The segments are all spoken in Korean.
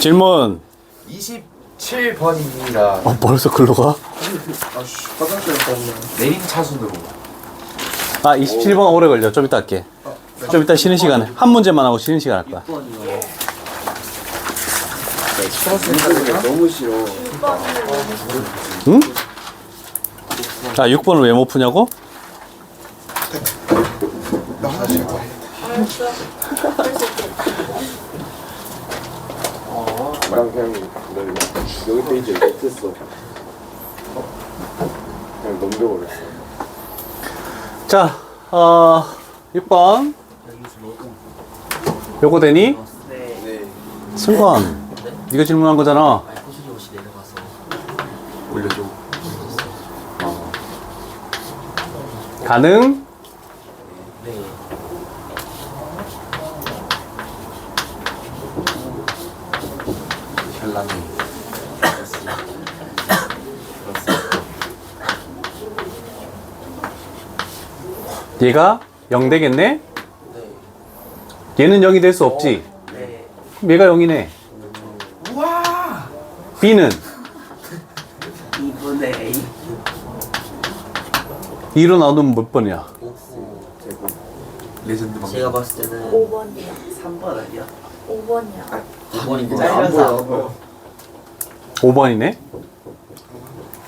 질문. 27번입니다. 어, 벌써 글로 가? 아씨 화장실 갔다 오네 내림 차순으로. 아, 27번 오래 걸려. 좀 이따 할게. 좀 이따 쉬는 시간에. 한 문제만 하고 쉬는 시간 할 거야. 너무 싫어 응? 아, 6번을 왜 못 푸냐고? 나 화장실 난 그냥 널 여기 페이지에 못했어. 그냥 넘겨버렸어. 자, 어, 6번. 요거 되니? 네. 승관. 네가 질문한 거잖아. 코스리 옷이 내려가서 올려줘. 가능? 얘가 0 되겠네? 얘는 0이 될 수 없지. 네. 그럼 얘가 0이네. 우와! B는 2분의 A 2로 나누면 몇 번이야? 레전드 방. 제가 봤을 때는 5번이야. 3번 아니야? 5번이야. 5번이 안 잘려서 안 보여. 보여 5번이네?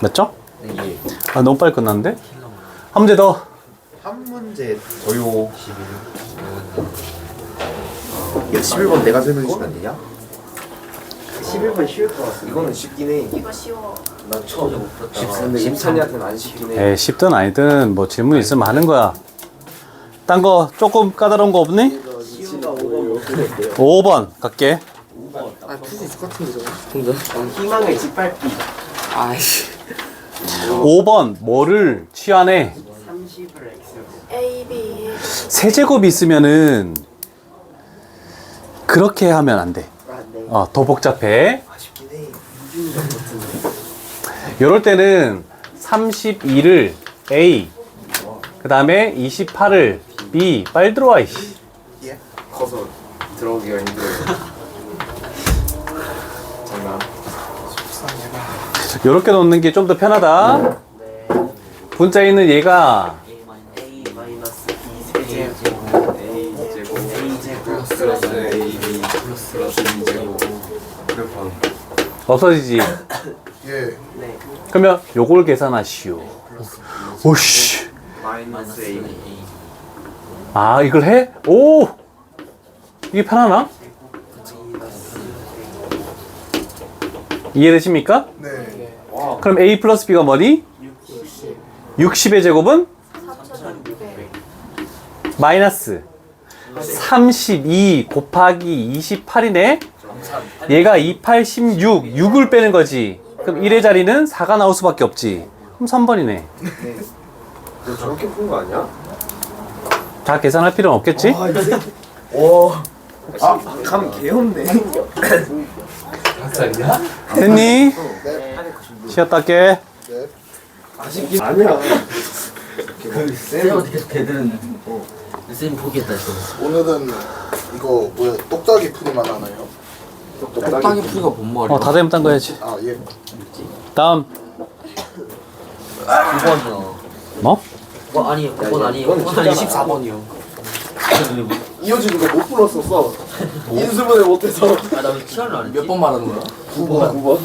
맞죠? 네. 아, 너무 빨리 끝났는데? 한 문제 더. 한 문제 더요. 11. 야, 11번 내가 설명해 주면 안 되냐? 11번 쉬울 것 같아. 이거는 쉽긴 해. 이거 쉬워. 난 처음에 못 풀었다가 근데 임찬이한테는 안 쉽긴 해. 에이, 10든 아니든 뭐 질문 있으면 하는 거야. 딴 거 조금 까다로운 거 없니? 치가 5번 못했대요. 5번 갈게. 아 풀수 있을 것 같은데 저거 희망의 짓밟기. 아이씨 5번 뭐를 취하네? 30을 X로 A, B. 세제곱이 있으면은 그렇게 하면 안 돼. 안돼 어, 더 복잡해. 아쉽긴 해. 이럴 때는 32를 A, 그 다음에 28을 B. 빨리 들어와, 이씨. 예? 커서 들어오기가 힘들어요. 장난. 이렇게 놓는 게 좀 더 편하다. 네 분자에 있는 얘가 없어지지. 예네 그러면 요걸 계산하시오. 오씨. 마이너스 A. 아, 이걸 해? 오! 이게 편하나? 이해되십니까? 네. 그럼 A 플러스 B가 뭐니? 60의 제곱은 3,600. 마이너스 32 곱하기 28이네? 얘가 28, 16, 6을 빼는 거지. 그럼 1의 자리는 4가 나올 수밖에 없지. 그럼 3번이네. 너 저렇게 푼 거 아니야? 다 계산할 필요는 없겠지? 아, 이 새끼. 오. 아, 감 개없네. 됐니? 네. 쉬었다 할게. 네. 아쉽긴 아니야. 쌤 어떻게 걔들은 쌤 포기했다 했어 오늘은 이거 뭐야 똑딱이 풀이만 하나요? 똑딱이 풀이가 뭔 말이야 어, 다 되면 딴 거 해야지. 아 예 다음. 9번이요 뭐? 뭐 아니 9번 아니에요 9번 아니 14번이요 이어지는 거못 풀었었어. 인수분해 못해서. 아 나왜 치열을 안 했지? 번 말하는 거야? 9번. 9번.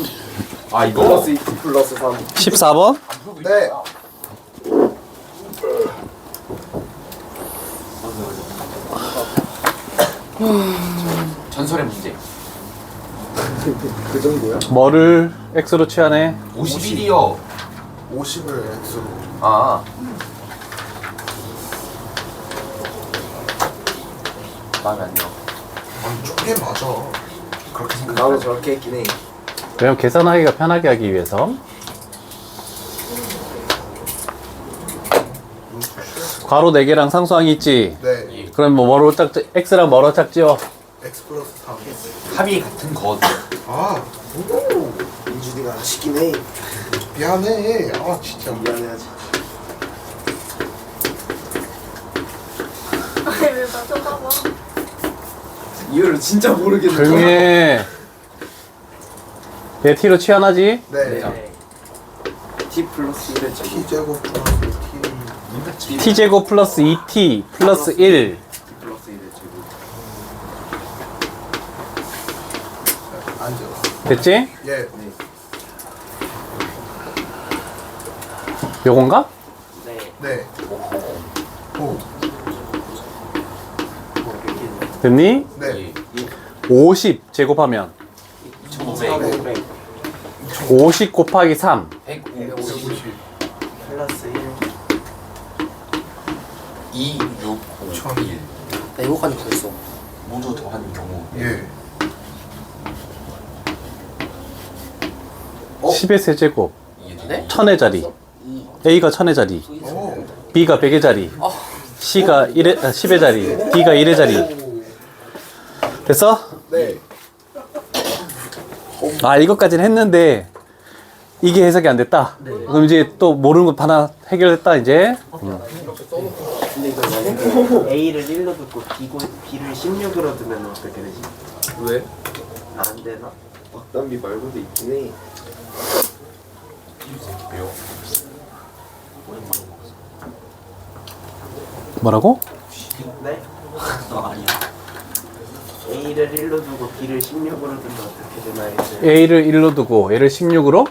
아, 이거? 플러스 2 플러스 3. 14번? 네. 전설의 문제. 그 정도야? 뭐를 X로 취하네? 51이요. 50을 X로 아. 마음에 안 들어. 아니 쪼개 맞아 그렇게 생각. 나도 저렇게 했긴 해. 왜냐면 계산하기가 편하게 하기 위해서. 괄호 4개랑 상수항이 있지? 네 그럼 뭐 뭐로 짝, X랑 뭐로 짝지어? X 플러스 3 합이 같은 것. 아 민준이가 아쉽긴 해. 미안해 아 진짜 미안해하지. 아니, 왜 맞춰봐봐. 이유를 진짜 모르겠네. 조용히 해. 얘 T로 치환하지? 네. T 플러스 1의 제곱. T 제곱 플러스 T. T제곱 플러스 2T 플러스 1. T 플러스 1의 제곱. 앉아. 됐지? 예. 요건가? 네. 네. 오. 됐니? 네. 50 제곱하면 2500 50 곱하기 3. 150 플러스 1 2 6 5 1나 이거까지 구했어 모두 더한 경우 예. 10의 세제곱. 이해되네? 1000의 자리. A가 1000의 자리. 오. B가 100의 자리. C가 1의, 아, 10의 자리. D가 1의 자리. 됐어? 네. 아, 이것까지는 했는데, 이게 해석이 안 됐다. 그럼 이제 또 모르는 것 하나 해결됐다, 이제. A를 1로 두고 B고, B를 16으로 두면 어떻게 되지? 왜? 안 되나? 막단비 말고도 있긴 해. 왜요? 뭐라고? 네? A를 1로 두고 B를 16으로 두면 어떻게 되나 이제 A를 1로 두고 얘를 16으로?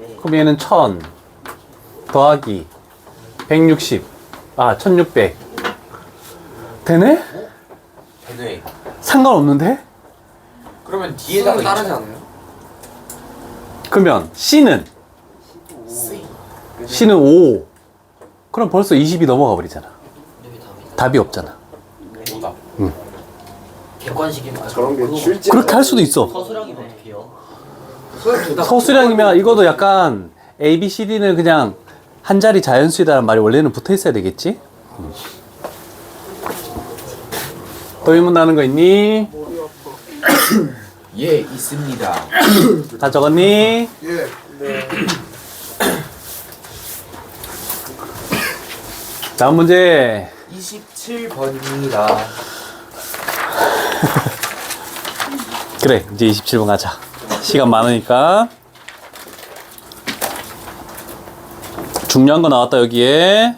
네. 그럼 얘는 1000 더하기 160. 아, 1600. 되네? 되네 상관없는데? 그러면 뒤에다가 따르지. 않아요? 그러면 C는 C는 5. 그럼 벌써 20이 넘어가 버리잖아. 답이 없잖아. 뭐다 객관식이면 저런 게 출제. 그렇게 할 수도 있어. 서술형이면 어떡해요? 서술형이면 이것도 약간 A, B, C, D는 그냥 한 자리 자연수이다라는 말이 원래는 붙어 있어야 되겠지? 음. 또 의문 나는 거 있니? 예 있습니다 다 적었니? 예. 다음 문제. 27번입니다 그래, 이제 27번 가자. 시간 많으니까. 중요한 거 나왔다, 여기에.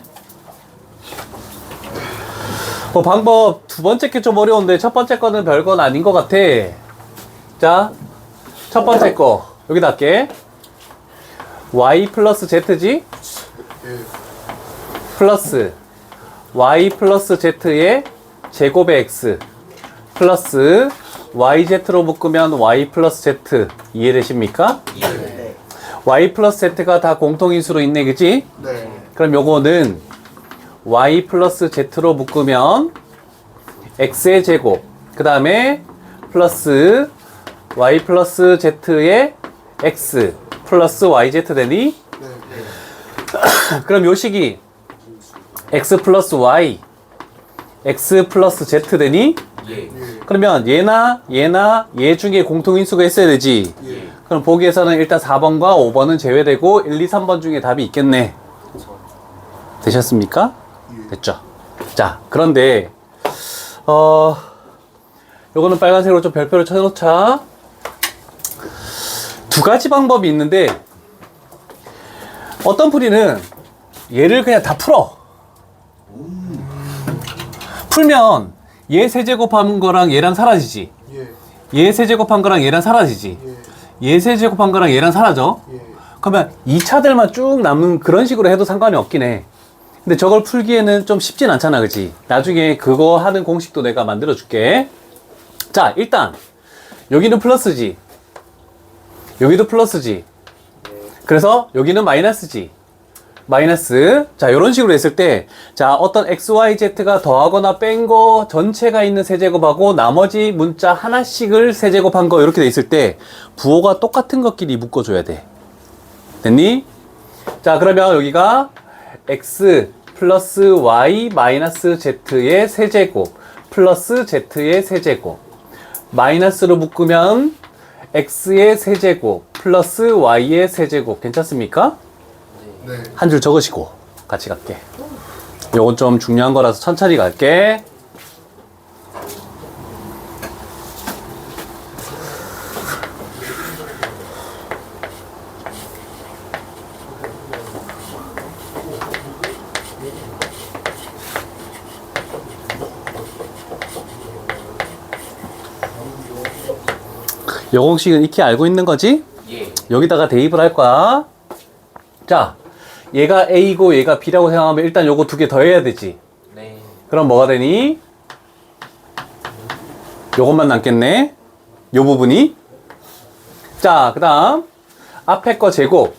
뭐, 방법 두 번째 게 좀 어려운데, 첫 번째 거는 별건 아닌 것 같아. 자, 첫 번째 거. 여기다 할게. y 플러스? 예. 플러스 y 플러스 z의 제곱의 x 플러스 yz로 묶으면 y 플러스 z 이해되십니까? 네. y 플러스 z가 다 공통인수로 있네 그지? 네. 그럼 요거는 y 플러스 z로 묶으면 x의 제곱 그 다음에 플러스 y 플러스 z의 x 플러스 yz 되니? 네. 그럼 요 식이 x 플러스 y x 플러스 z 되니? 예 그러면 얘나 얘나 얘 중에 공통인수가 있어야 되지. 예. 그럼 보기에서는 일단 4번과 5번은 제외되고 1, 2, 3번 중에 답이 있겠네. 되셨습니까? 됐죠. 자, 그런데 어 요거는 빨간색으로 좀 별표를 쳐놓자. 두 가지 방법이 있는데 어떤 풀이는 얘를 그냥 다 풀어. 풀면 얘 세제곱한 거랑 얘랑 사라지지. 예. 얘 세제곱한 거랑 얘랑 사라지지. 예. 얘 세제곱한 거랑 얘랑 사라져. 예. 그러면 2차들만 쭉 남는 그런 식으로 해도 상관이 없긴 해. 근데 저걸 풀기에는 좀 쉽진 않잖아, 그지? 나중에 그거 하는 공식도 내가 만들어 줄게. 자, 일단, 여기는 플러스지. 여기도 플러스지. 그래서 여기는 마이너스지. 마이너스. 자, 이런 식으로 했을 때, 자, 어떤 XYZ가 더하거나 뺀 거 전체가 있는 세제곱하고 나머지 문자 하나씩을 세제곱한 거 이렇게 돼 있을 때, 부호가 똑같은 것끼리 묶어줘야 돼. 됐니? 자, 그러면 여기가 x 플러스 y 마이너스 z의 세제곱 플러스 z의 세제곱 마이너스로 묶으면 x의 세제곱 플러스 y의 세제곱 괜찮습니까? 네. 한 줄 적으시고 같이 갈게. 요건 좀 중요한 거라서 천천히 갈게. 요 공식은 익히 알고 있는 거지? 예. 여기다가 대입을 할 거야. 자, 얘가 A고 얘가 B라고 생각하면 일단 요거 두 개 더해야 되지. 네. 그럼 뭐가 되니? 요것만 남겠네. 요 부분이. 자, 그 다음. 앞에 거 제곱.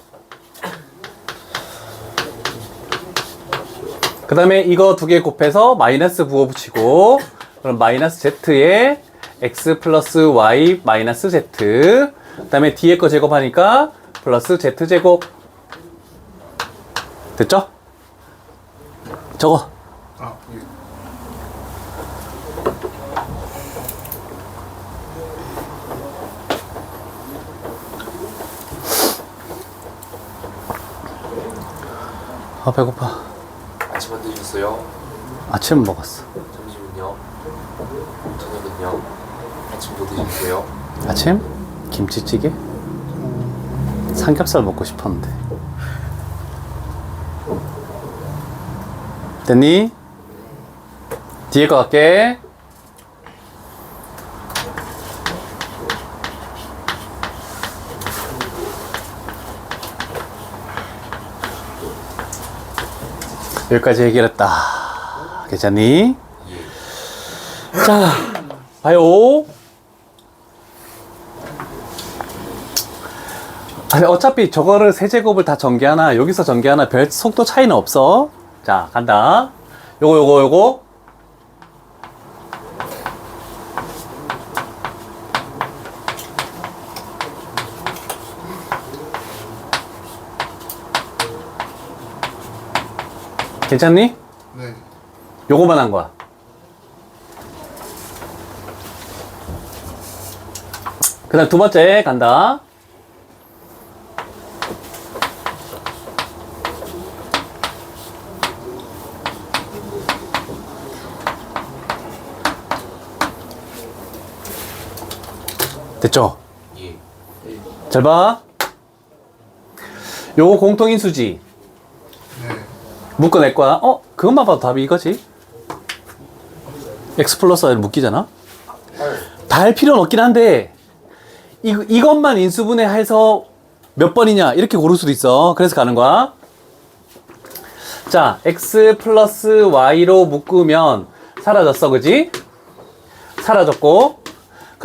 그 다음에 이거 두 개 곱해서 마이너스 부호 붙이고, 그럼 마이너스 z에 x 플러스 y 마이너스 z. 그 다음에 뒤에 거 제곱하니까 플러스 z 제곱. 됐죠? 저거. 아 예. 아, 배고파. 아침 안 드셨어요? 아침 먹었어. 점심은요? 저녁은요? 아침 뭐 드셨어요? 아침? 김치찌개? 삼겹살 먹고 싶었는데. 됐니? 뒤에 거 갈게. 여기까지 해결했다. 괜찮니? 자, 봐요. 아니, 어차피 저거를 세 제곱을 다 전개하나 여기서 전개하나 별 속도 차이는 없어. 자 간다. 요거 요거 요거. 괜찮니? 네. 요거만 한 거야. 그 다음 두 번째 간다 됐죠? 예. 잘 봐. 요거 공통인수지. 네. 묶어낼 거야. 어? 그것만 봐도 답이 이거지. x 플러스 y를 묶이잖아. 다 할 필요는 없긴 한데, 이, 이것만 인수분해 해서 몇 번이냐, 이렇게 고를 수도 있어. 그래서 가는 거야. 자, x 플러스 y로 묶으면 사라졌어, 그지? 사라졌고,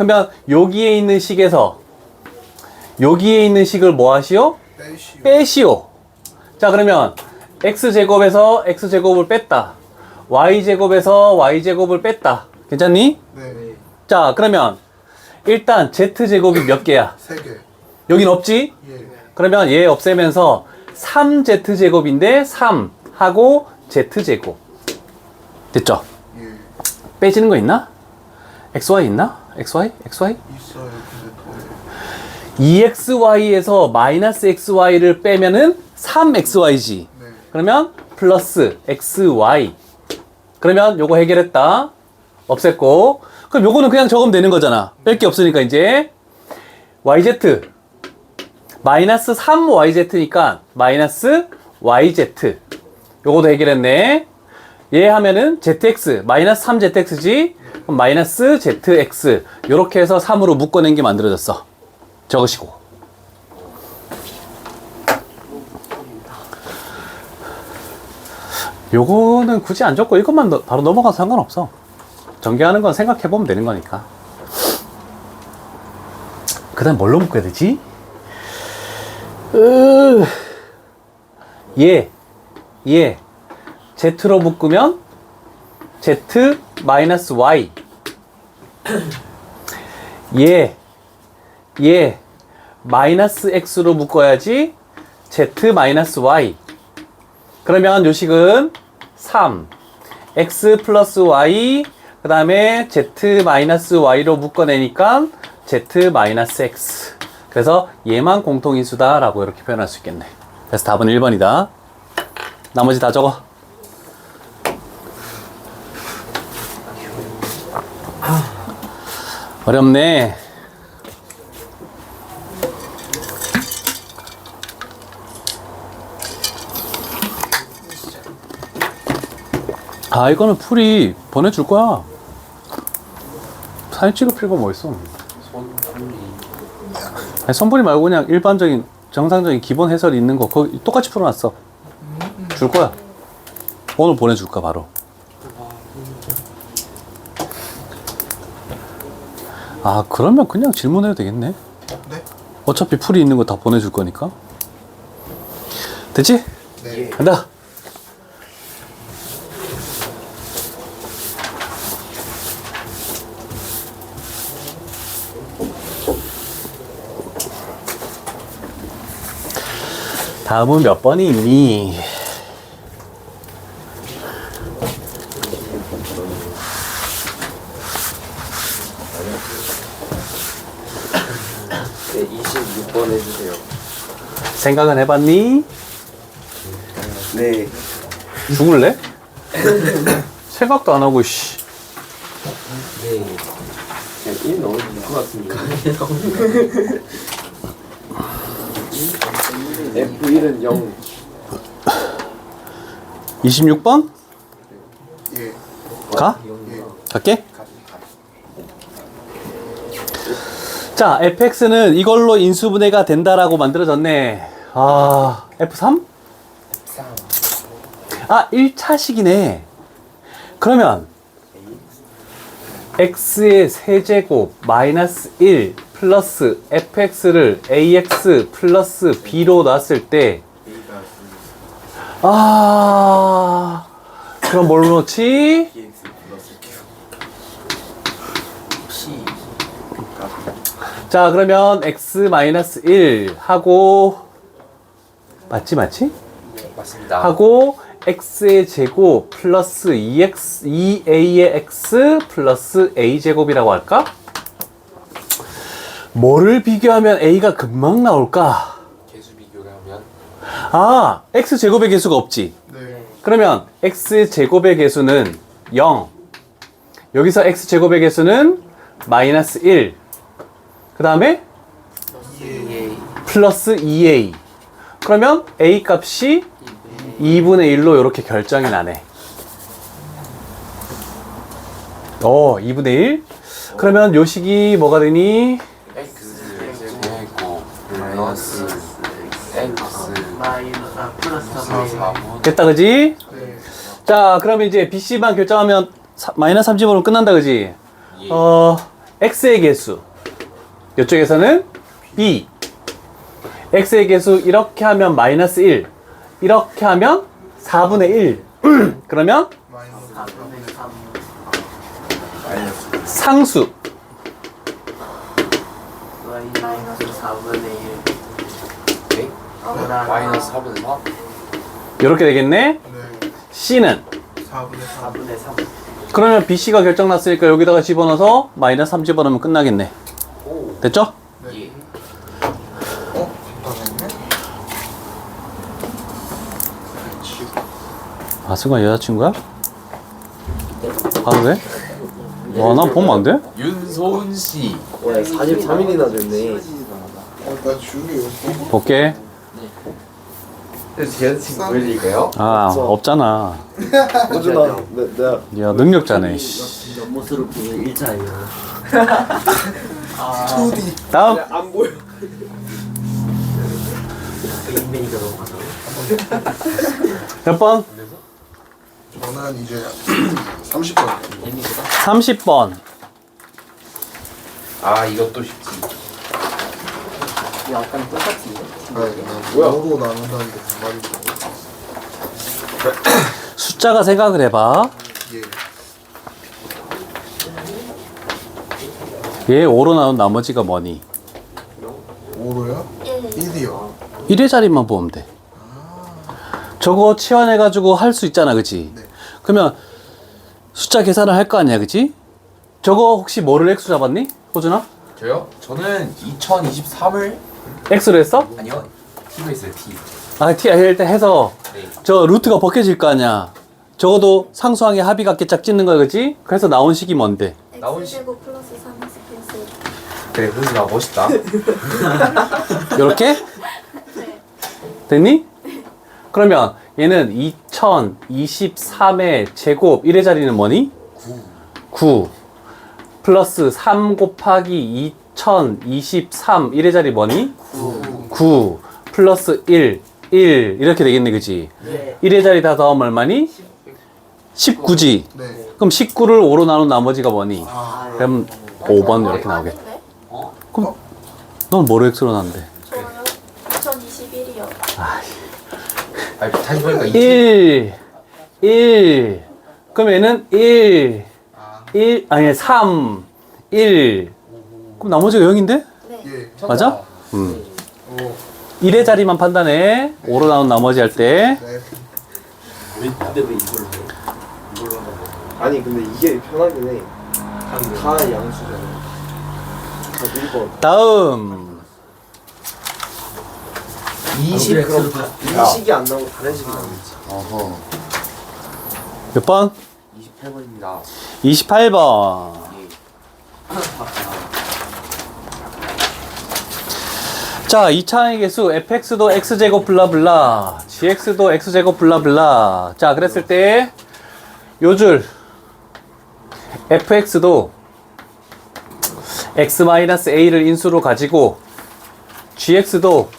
그러면 여기에 있는 식에서 여기에 있는 식을 뭐 하시오? 빼시오. 빼시오. 자, 그러면 x제곱에서 x제곱을 뺐다. y제곱에서 y제곱을 뺐다. 괜찮니? 네. 자, 그러면 일단 z제곱이 몇 개야? 세 개. 여긴 없지? 예. 그러면 얘 없애면서 3z제곱인데 3 하고 z제곱. 됐죠? 예. 빼지는 거 있나? xy 있나? Xy? xy? 있어요. 근데 더. 2xy에서 마이너스 xy를 빼면은 3xy지. 네. 그러면 플러스 xy. 그러면 요거 해결했다. 없앴고. 그럼 요거는 그냥 적으면 되는 거잖아. 뺄 게 없으니까 이제 yz 마이너스 3yz니까 마이너스 yz. 요거도 해결했네. 얘 하면은 zx 마이너스 3zx지. 그럼 마이너스 zx. 요렇게 해서 3으로 묶어낸 게 만들어졌어. 적으시고. 요거는 굳이 안 적고 이것만 너- 바로 넘어가도 상관없어. 전개하는 건 생각해보면 되는 거니까. 그 다음 뭘로 묶어야 되지? 으, 얘, 얘. Z로 묶으면 Z 마이너스 Y. 얘, 얘. 마이너스 X로 묶어야지 Z 마이너스 Y. 그러면 요식은 3 x 플러스 y 그 다음에 z 마이너스 y로 묶어내니까 z 마이너스 x 그래서 얘만 공통인수다 라고 이렇게 표현할 수 있겠네 그래서 답은 1번이다 나머지 다 적어 어렵네 아 이거는 풀이 보내줄 거야 사진 찍을 필요가 뭐 있어. 아니, 선분이 말고 그냥 일반적인 정상적인 기본 해설이 있는 거 거기 똑같이 풀어놨어. 줄 거야. 오늘 보내줄까 바로. 아 그러면 그냥 질문해도 되겠네. 네? 어차피 풀이 있는 거 다 보내줄 거니까. 됐지? 네. 간다. 다음은 몇 번이 있니? 네, 26번 해주세요. 생각은 해봤니? 네. 죽을래? 생각도 안 하고 씨. 네. 그냥 1 넣어도 될것 같습니다. F1은 0. 26번? 예. 가? 예. 갈게. 자, fx는 이걸로 인수분해가 된다라고 만들어졌네. 아, f3? 아, 1차식이네. 그러면 x의 세제곱 마이너스 1 플러스 fx를 ax 플러스 b로 놨을 때 아, 그럼 뭘로 넣지? 자, 그러면 x 마이너스 1 하고 맞지 맞지? 맞습니다. 하고 x의 제곱 플러스 2x 2a의 x 플러스 a 제곱이라고 할까? 뭐를 비교하면 a가 금방 나올까? 개수 비교하면 아, x 제곱의 개수가 없지. 네. 그러면 x 제곱의 개수는 0. 여기서 x 제곱의 개수는 마이너스 1. 그 다음에 플러스 2a. 그러면 a 값이 2분의 1로 이렇게 결정이 나네. 어, 2분의 1? 그러면 요 식이 뭐가 되니? x 제곱 플러스 x 마이너스, 아, 플러스 4분 됐다, 그지? 네. 자, 그러면 이제 BC만 결정하면 사- 마이너스 3집으로 끝난다, 그지? 예. 어, x의 개수. 이쪽에서는 b. x의 개수 이렇게 하면 마이너스 1. 이렇게 하면 4분의 1. 그러면 마이너스 4분의 3. 상수. 마이너스 4분의 1. 네? 마이너스 4분의 4? 이렇게 되겠네. 네. c는 4분의 3. 4분의 3. 그러면 bc가 결정났으니까 여기다가 집어넣어서 마이너스 3 집어넣으면 끝나겠네. 오. 됐죠? 예. 어? 잠깐만요. 아, 승관 여자친구야? 아, 왜? 와, 난 보면 안 돼? 윤소은 씨. 와, 43일이나 됐네. 어, 나 주기 없어. 볼게. 제 여자친구 보여드릴까요? 아, 없잖아. 호준아, 내가 야, 능력자네. 씨. 옆모습을 보면 일자예요. 2D. 다음. 안 보여. 몇 번? 저는 이제 30번. 30번. 아 이것도 쉽지. 약간 똑같은데? 네. 뭐로 나눈다는 게 말이죠. 숫자가 생각을 해봐. 예. 얘 5로 나온 나머지가 뭐니? 5로요? 1. 1이요. 1의 자리만 보면 돼. 저거 치환해가지고 할 수 있잖아, 그치? 네. 그러면 숫자 계산을 할 거 아니야, 그치? 저거 혹시 뭐를 X로 잡았니? 호준아? 저요? 저는 2023을 X로 했어? 아니요 T로 했어요 T. 아, T 일단 해서 네. 저 루트가 벗겨질 거 아니야. 적어도 상수항의 합이 같게 짝 짓는 거야, 그치? 그래서 나온 식이 뭔데? 나온 X제곱 플러스 3X 플러스 그래 훈이가 멋있다. 요렇게? 네. 됐니? 그러면 얘는 2023의 제곱 1의 자리는 뭐니? 9. 9. 플러스 3 곱하기 1023 1의 자리 뭐니? 9. 9 플러스 1 1 이렇게 되겠네 그지? 네. 1의 자리 다 더하면 얼마니? 19지. 네. 그럼 19를 5로 나눈 나머지가 뭐니? 아, 그럼 5번 이렇게 나오겠다. 아닌데? 그럼 넌 뭐로 X로 나는데? 저요? 2021이요. 아니 다시 보니까 1 1 그럼 얘는 1 1 아니 3 1 그럼 나머지가 0인데? 네. 예. 맞아? 음. 오. 1의 자리만 판단해. 5로 나눈 나머지 할 때. 네. 근데 왜 이걸로 해? 이걸로 거 아니 근데 이게 편하긴 해. 다 양수잖아. 다 1번. 다음 20 그럼 이 식이 안 나오고 다른 식이 나오겠지. 어허 몇 번? 28번입니다 28번. 자, 2차의 개수 fx도 x제곱 블라블라, gx도 x제곱 블라블라. 자, 그랬을 때 요 줄 fx도 x-a를 인수로 가지고 gx도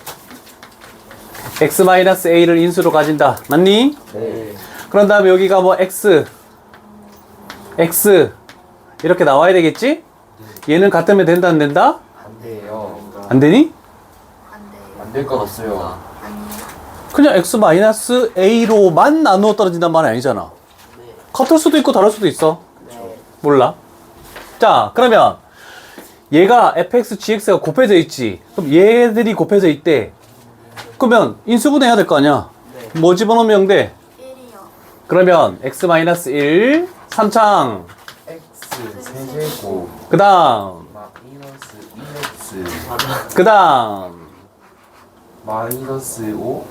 x-a를 인수로 가진다. 맞니? 네. 그런 다음에 여기가 뭐 x x 이렇게 나와야 되겠지? 얘는 같으면 된다 안 된다? 안 돼요 안 되니? 안 돼요. 안될건 없어요 아니요. 그냥 x 마이너스 a로만 나누어 떨어진단 말이 아니잖아. 같을 수도 있고 다를 수도 있어. 네. 몰라. 자, 그러면 얘가 fx, gx가 곱해져 있지. 그럼 얘들이 곱해져 있대. 그러면 인수분해해야 될 거 아니야? 네. 뭐 집어넣으면 0돼? 1이요. 그러면 x-1 3창 x 세제곱 그 다음 마이너스 2x 그 다음 마이너스 5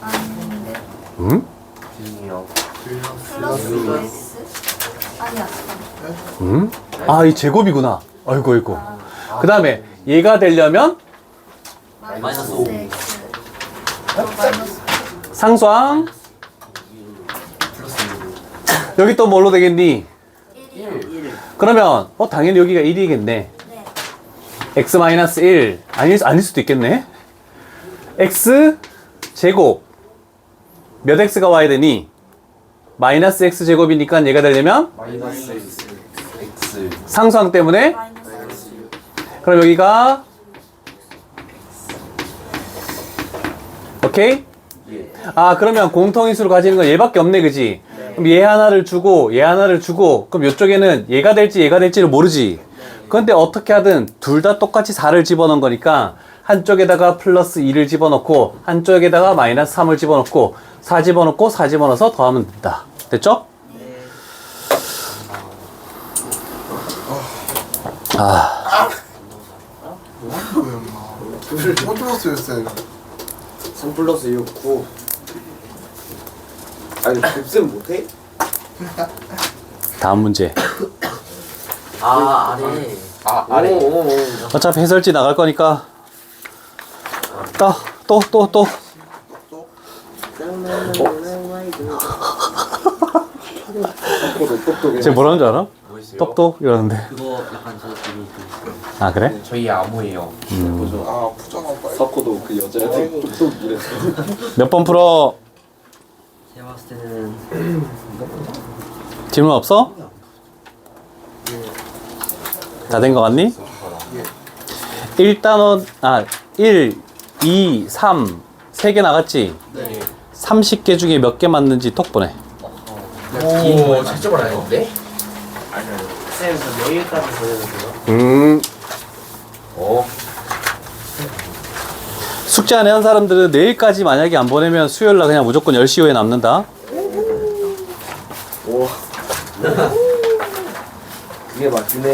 아닌데. 응? 플러스 2x? 아니야. 응? 아 이 제곱이구나 아이고 아이고 아. 그 다음에 얘가 되려면 마이너스 5. 상수항. 여기 또 뭘로 되겠니? 1이요. 그러면, 어, 당연히 여기가 1이겠네. 네. x 마이너스 1. 아닐, 아닐 수도 있겠네. x 제곱. 몇 x가 와야 되니? 마이너스 x 제곱이니까 얘가 되려면 마이너스 x 상수항 때문에 마이너스 그럼 여기가 오케이? 예 아 그러면 공통인수를 가지는 건 얘밖에 없네 그지? 그럼 얘 하나를 주고 얘 하나를 주고 그럼 이쪽에는 얘가 될지 얘가 될지를 모르지 그런데 어떻게 하든 둘 다 똑같이 4를 집어넣은 거니까 한쪽에다가 플러스 2를 집어넣고 한쪽에다가 마이너스 3을 집어넣고 4 집어넣고 4 집어넣어서 더하면 된다 됐죠? 아왜 엄마? 둘 플러스였어요. 3 플러스 6, 9. 아니 곱셈 못해? 다음 문제 아 아래. 아 아래 오, 오, 오. 어차피 해설지 나갈 거니까 또또 또 또 똑똑해, 똑똑해. 쟤 뭐라는 줄 알아? 똑똑 이러는데 그거 약간 저그아 그래? 저희 아무예요 아, 푸잖아 사코도 그 여자한테 똑똑 이랬어 몇 번 풀어? 제가 봤을 때는 질문 없어? 다 된 거 같니? 1단원 아 1, 2, 3세개 나갔지? 네 30개 중에 몇 개 맞는지 톡 보내 오 채점을 안 했는데? 쌤, 저 내일까지 보내도 돼요? 음 숙제 안 해온 사람들은 내일까지 만약에 안 보내면 수요일 날 그냥 무조건 10시 후에 남는다 그게 맞긴 해.